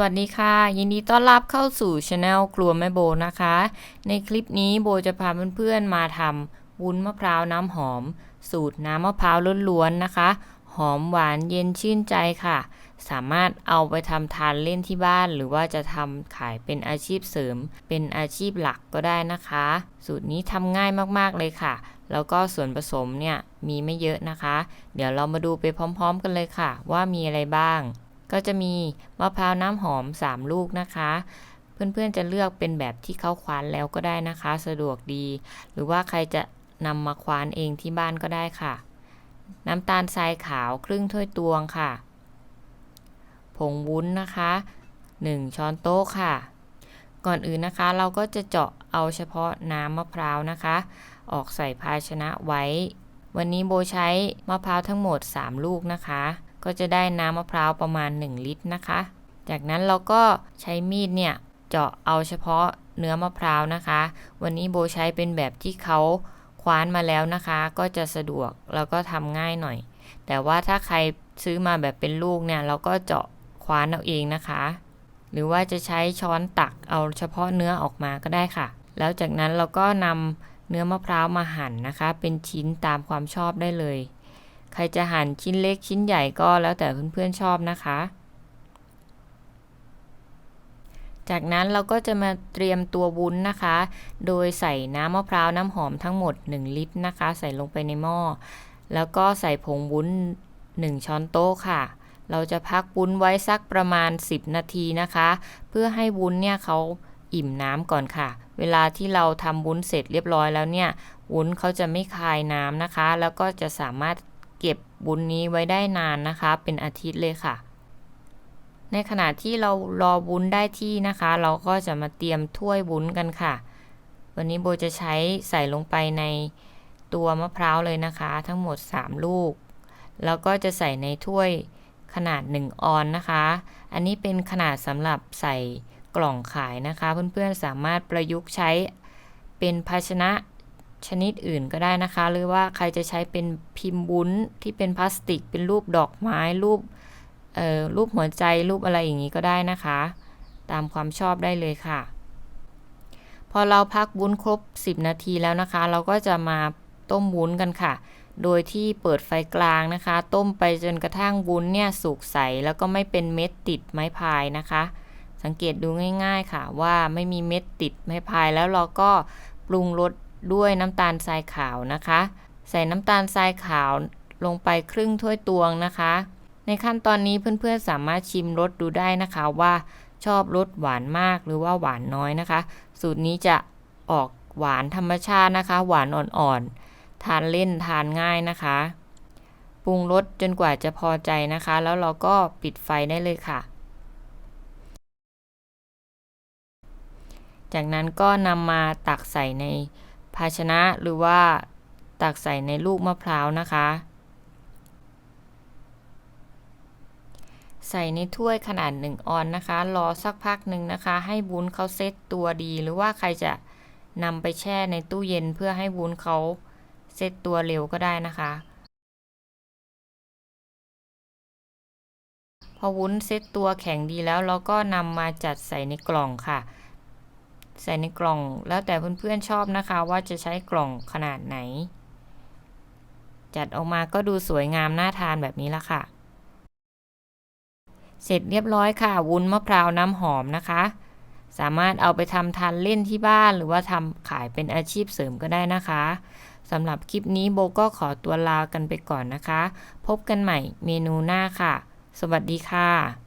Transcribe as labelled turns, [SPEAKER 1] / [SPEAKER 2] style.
[SPEAKER 1] วัสดีค่ะ ยินดีต้อนรับเข้าสู่ช anel ครัวแม่โบนะคะ ในคลิปนี้โบจะพาเพื่อนๆมาทำวุ้นมะพร้าวน้ำหอม สูตรน้ำมะพร้าวล้วนๆนะคะ หอมหวานเย็นชื่นใจค่ะ สามารถเอาไปทำทานเล่นที่บ้าน หรือว่าจะทำขายเป็นอาชีพเสริม เป็นอาชีพหลักก็ได้นะคะ สูตรนี้ทำง่ายมากๆเลยค่ะ แล้วก็ส่วนผสมเนี่ยมีไม่เยอะนะคะ เดี๋ยวเรามาดูไปพร้อม ๆ กันเลยค่ะ ว่ามีอะไรบ้าง ก็จะมีมะพร้าวน้ำหอม 3 ลูกนะคะ เพื่อนๆจะเลือกเป็นแบบที่เขาคว้านแล้วก็ได้นะคะ สะดวกดี หรือว่าใครจะนำมาคว้านเองที่บ้านก็ได้ค่ะ น้ำตาลทรายขาวครึ่งถ้วยตวงค่ะ ผงวุ้นนะคะ 1 ช้อนโต๊ะค่ะ ก่อนอื่นนะคะเราก็จะเจาะเอาเฉพาะน้ำมะพร้าวนะคะ ออกใส่ภาชนะไว้ วันนี้โบใช้มะพร้าวทั้งหมด 3 ลูกนะคะ ก็จะได้น้ำมะพร้าวประมาณ 1 ลิตรนะคะ จากนั้นเราก็ใช้มีดเนี่ยเจาะเอาเฉพาะเนื้อมะพร้าวนะคะ วันนี้โบใช้เป็นแบบที่เขาคว้านมาแล้วนะคะ ก็จะสะดวกแล้วก็ทำง่ายหน่อย แต่ว่าถ้าใครซื้อมาแบบเป็นลูกเนี่ยเราก็เจาะคว้านเอาเองนะคะ หรือว่าจะใช้ช้อนตักเอาเฉพาะเนื้อออกมาก็ได้ค่ะ แล้วจากนั้นเราก็นำเนื้อมะพร้าวมาหั่นนะคะ เป็นชิ้นตามความชอบได้เลย ใครจะหั่นชิ้นเล็กชิ้นใหญ่ก็แล้วแต่เพื่อนๆชอบนะคะ จากนั้นเราก็จะมาเตรียมตัววุ้นนะคะ โดยใส่น้ำมะพร้าวน้ำหอมทั้งหมด 1 ลิตรนะคะ ใส่ลงไปในหม้อ แล้วก็ใส่ผงวุ้น 1 ช้อนโต๊ะค่ะเราจะพักวุ้นไว้สักประมาณ 10 นาทีนะคะ เพื่อให้วุ้นเนี่ยเขาอิ่มน้ำก่อนค่ะ เวลาที่เราทำวุ้นเสร็จเรียบร้อยแล้วเนี่ย วุ้นเขาจะไม่คายน้ำนะคะ แล้วก็จะสามารถ เก็บวุ้นนี้ไว้ได้นานนะคะ เป็นอาทิตย์เลยค่ะ ในขณะที่เรารอวุ้นได้ที่นะคะ เราก็จะมาเตรียมถ้วยวุ้นกันค่ะ วันนี้โบจะใช้ใส่ลงไปในตัวมะพร้าวเลยนะคะ ทั้งหมด 3 ลูก แล้วก็จะใส่ในถ้วยขนาด 1 ออนนะคะ อันนี้เป็นขนาดสำหรับใส่กล่องขายนะคะ เพื่อนๆสามารถประยุกต์ใช้เป็นภาชนะ ชนิดอื่นก็ได้นะคะ หรือว่าใครจะใช้เป็นพิมพ์วุ้นที่เป็นพลาสติก เป็นรูปดอกไม้รูปเอ่อรูปหัวใจรูปอะไรอย่างนี้ก็ได้นะคะ ตามความชอบได้เลยค่ะ พอเราพักวุ้นครบ 10 นาทีแล้วนะคะ เราก็จะมาต้มวุ้นกันค่ะ โดยที่เปิดไฟกลางนะคะ ต้มไปจนกระทั่งวุ้นเนี่ยสุกใสแล้วก็ไม่เป็นเม็ดติดไม้พายนะคะ สังเกตดูง่าย ๆค่ะว่าไม่มีเม็ดติดไม้พายแล้วเราก็ปรุงรส ด้วยน้ำตาลทรายขาวนะคะ ใส่น้ำตาลทรายขาวลงไปครึ่งถ้วยตวงนะคะ ในขั้นตอนนี้เพื่อนๆสามารถชิมรสดูได้นะคะว่าชอบรสหวานมากหรือว่าหวานน้อยนะคะ สูตรนี้จะออกหวานธรรมชาตินะคะ หวานอ่อนๆทานเล่นทานง่ายนะคะปรุงรสจนกว่าจะพอใจนะคะ แล้วเราก็ปิดไฟได้เลยค่ะ จากนั้นก็นำมาตักใส่ใน ภาชนะหรือว่าตักใส่ในลูกมะพร้าวนะคะ ใส่ในถ้วยขนาด 1 ออนนะคะ รอสักพักหนึ่งนะคะ ให้วุ้นเขาเซตตัวดี หรือว่าใครจะนำไปแช่ในตู้เย็นเพื่อให้วุ้นเขาเซตตัวเร็วก็ได้นะคะ พอวุ้นเซตตัวแข็งดีแล้วเราก็นำมาจัดใส่ในกล่องค่ะ ใส่ในกล่อง แล้วแต่เพื่อนๆชอบนะคะว่าจะใช้กล่องขนาดไหน จัดออกมาก็ดูสวยงามน่าทานแบบนี้ละค่ะ เสร็จเรียบร้อยค่ะ วุ้นมะพร้าวน้ำหอมนะคะ สามารถเอาไปทำทานเล่นที่บ้านหรือว่าทำขายเป็นอาชีพเสริมก็ได้นะคะสำหรับคลิปนี้โบก็ขอตัวลากันไปก่อนนะคะ พบกันใหม่เมนูหน้าค่ะ สวัสดีค่ะ